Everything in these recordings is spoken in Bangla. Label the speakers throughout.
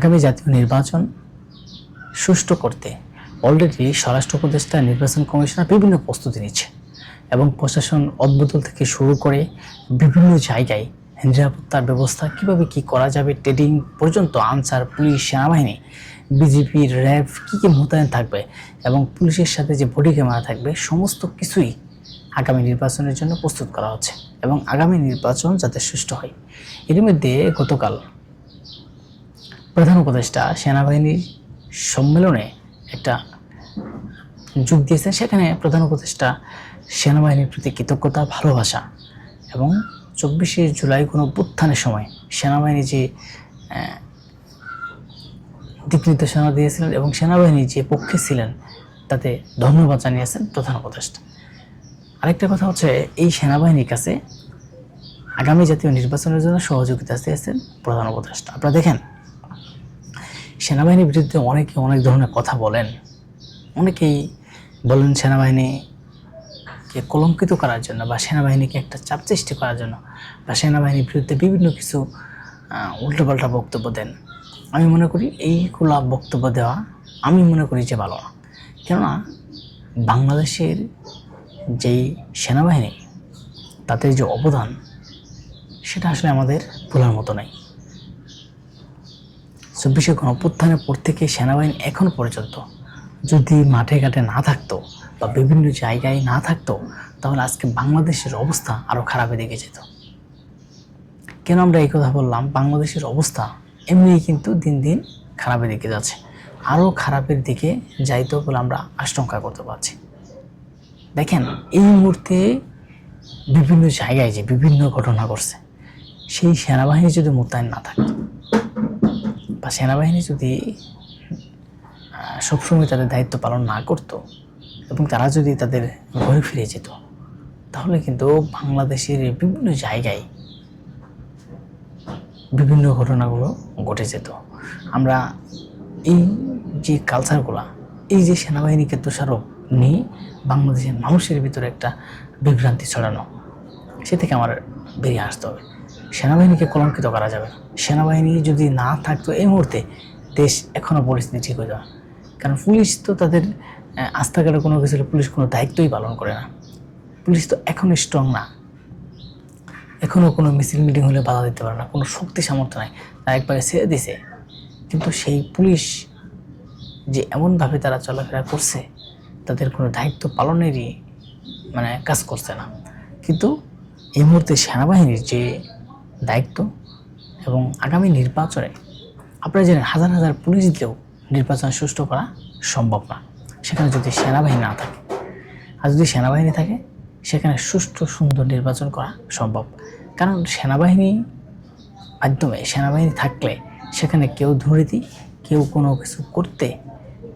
Speaker 1: আগামী জাতীয় নির্বাচন সুষ্ঠু করতে অলরেডি স্বরাষ্ট্র উপদেষ্টা, নির্বাচন কমিশনার বিভিন্ন প্রস্তুতি নিচ্ছে এবং প্রশাসন অদ্বোদল থেকে শুরু করে বিভিন্ন জায়গায় নিরাপত্তার ব্যবস্থা কীভাবে কি করা যাবে ট্রেডিং পর্যন্ত আনসার, পুলিশ, সেনাবাহিনী বিজেপি র্যাব কী কী মোতায়েন থাকবে এবং পুলিশের সাথে যে বডি ক্যামেরা থাকবে, সমস্ত কিছুই আগামী নির্বাচনের জন্য প্রস্তুত করা হচ্ছে এবং আগামী নির্বাচন যাতে সুষ্ঠু হয়। এর মধ্যে গতকাল প্রধান উপদেষ্টা সেনাবাহিনীর সম্মেলনে একটা যোগ দিয়েছেন সেখানে প্রধান উপদেষ্টা সেনাবাহিনীর প্রতি কৃতজ্ঞতা, ভালোবাসা এবং চব্বিশে জুলাই কোনো অভ্যুত্থানের সময় সেনাবাহিনী যে দিক নির্দেশনা দিয়েছিলেন এবং সেনাবাহিনী যে পক্ষে ছিলেন তাতে ধন্যবাদ জানিয়েছেন প্রধান উপদেষ্টা। আরেকটা কথা হচ্ছে, এই সেনাবাহিনীর কাছে আগামী জাতীয় নির্বাচনের জন্য সহযোগিতা চেয়েছেন প্রধান উপদেষ্টা। আপনারা দেখেন সেনাবাহিনীর বিরুদ্ধে অনেকে অনেক ধরনের কথা বলেন। অনেকেই বলেন সেনাবাহিনীকে কলঙ্কিত করার জন্য বা সেনাবাহিনীকে একটা চাপ সৃষ্টি করার জন্য বা সেনাবাহিনীর বিরুদ্ধে বিভিন্ন কিছু উল্টোপাল্টা বক্তব্য দেন। আমি মনে করি এইগুলা বক্তব্য দেওয়া আমি মনে করি যে ভালো না। কেননা বাংলাদেশের যেই সেনাবাহিনী তাদের যে অবদান, সেটা আসলে আমাদের ভোলার মতো নয় চব্বিশে গণঅভ্যুত্থানের পর থেকে সেনাবাহিনী এখন পর্যন্ত যদি মাঠে ঘাটে না থাকতো বা বিভিন্ন জায়গায় না থাকতো, তাহলে আজকে বাংলাদেশের অবস্থা আরও খারাপের দিকে যেত। কেন আমরা এই কথা বললাম? বাংলাদেশের অবস্থা এমনি কিন্তু দিন দিন খারাপের দিকে যাচ্ছে। আরও খারাপের দিকে যাইতো বলে আমরা আশঙ্কা করতে পারছি। দেখেন, এই মুহূর্তে বিভিন্ন জায়গায় যে বিভিন্ন ঘটনা ঘটছে, সেই সেনাবাহিনী যদি মোতায়েন না থাকতো বা সেনাবাহিনী যদি সবসময় তাদের দায়িত্ব পালন না করতো এবং তারা যদি তাদের ঘরে ফিরে যেত, তাহলে কিন্তু বাংলাদেশের বিভিন্ন জায়গায় বিভিন্ন ঘটনাগুলো ঘটে যেত। আমরা এই যে কালচারগুলা এই যে সেনাবাহিনীকে দোষারোপ নিয়ে বাংলাদেশের মানুষের ভিতরে একটা বিভ্রান্তি ছড়ানো, সে থেকে আমার বেরিয়ে আসতে হবে। সেনাবাহিনীকে কলঙ্কিত করা যাবে সেনাবাহিনী যদি না থাকতো এই মুহূর্তে দেশ এখনও পরিস্থিতি ঠিক হয়ে যাবে কারণ পুলিশ তো তাদের আস্থাঘাটে কোনো কিছু পুলিশ কোনো দায়িত্বই পালন করে না। পুলিশ তো এখনও স্ট্রং না। এখনও কোনো মিছিল মিটিং হলে বাধা দিতে পারে না। কোনো শক্তি সামর্থ্য নাই। তারা একবারে ছেড়ে দিছে কিন্তু সেই পুলিশ যে এমনভাবে তারা চলাফেরা করছে, তাদের কোনো দায়িত্ব পালনেরই মানে কাজ করছে না। কিন্তু এই মুহূর্তে সেনাবাহিনীর যে দায়িত্ব এবং আগামী নির্বাচনে আপনারা জানেন, হাজার হাজার পুলিশ দিয়েও নির্বাচন সুষ্ঠু করা সম্ভব না। সেখানে যদি সেনাবাহিনী না থাকে, আর যদি সেনাবাহিনী থাকে, সেখানে সুষ্ঠু সুন্দর নির্বাচন করা সম্ভব। কারণ সেনাবাহিনী মাধ্যমে, সেনাবাহিনী থাকলে সেখানে কেউ দুর্নীতি, কেউ কোনো কিছু করতে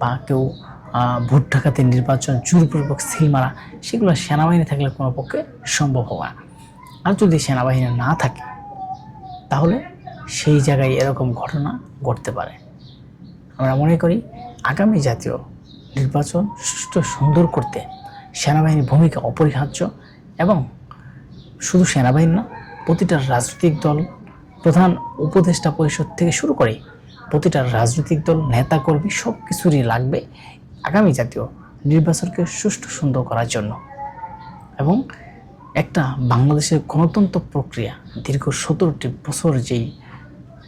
Speaker 1: বা কেউ ভোট ঢাকাতে নির্বাচন, জোরপূর্বক সিল মারা, সেগুলো সেনাবাহিনী থাকলে কোনো পক্ষে সম্ভব হওয়া আর যদি সেনাবাহিনী না থাকে তাহলে সেই জায়গায় এরকম ঘটনা ঘটতে পারে। আমরা মনে করি আগামী জাতীয় নির্বাচন সুষ্ঠু সুন্দর করতে সেনাবাহিনীর ভূমিকা অপরিহার্য এবং শুধু সেনাবাহিনী না, প্রতিটা রাজনৈতিক দল, প্রধান উপদেষ্টা পরিষদ থেকে শুরু করে প্রতিটা রাজনৈতিক দল নেতা কর্মী সব কিছুরই লাগবে আগামী জাতীয় নির্বাচনকে সুষ্ঠু সুন্দর করার জন্য। এবং একটা বাংলাদেশের গণতন্ত্র প্রক্রিয়া দীর্ঘ সতেরোটি বছর যেই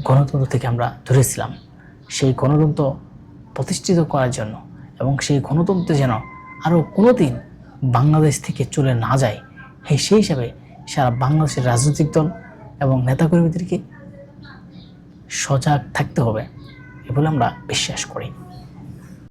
Speaker 1: গণতন্ত্র থেকে আমরা ধরেছিলাম, সেই গণতন্ত্র প্রতিষ্ঠিত করার জন্য এবং সেই গণতন্ত্র যেন আরও কোনো দিন বাংলাদেশ থেকে চলে না যায় এই সেই হিসাবে সারা বাংলাদেশের রাজনৈতিক দল এবং নেতাকর্মীদেরকে সজাগ থাকতে হবে, এ বলে আমরা বিশ্বাস করি।